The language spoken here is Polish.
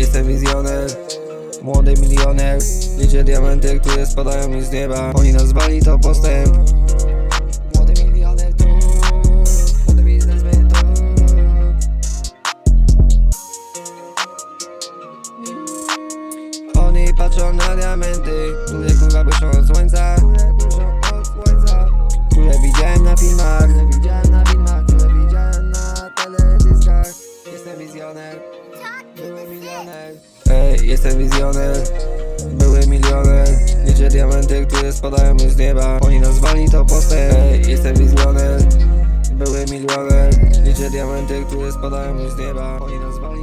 wizjoner Młody milioner. Liczę diamenty, które spadają mi z nieba. Oni nazwali to postęp Młody milioner tu Młody biznesmen tu. Oni patrzą na diamenty Które kurwa błyszczą od słońca. Które widziałem na filmach. Które widziałem na filmach Które widziałem na teledyskach. Jestem wizjoner Ej, jestem wizjoner. Były milioner Liczę diamenty, które spadają mi z nieba. Oni nazwali to postęp Ej, jestem wizjoner. Były milioner Liczę diamenty, które spadają mi z nieba. Oni nazwali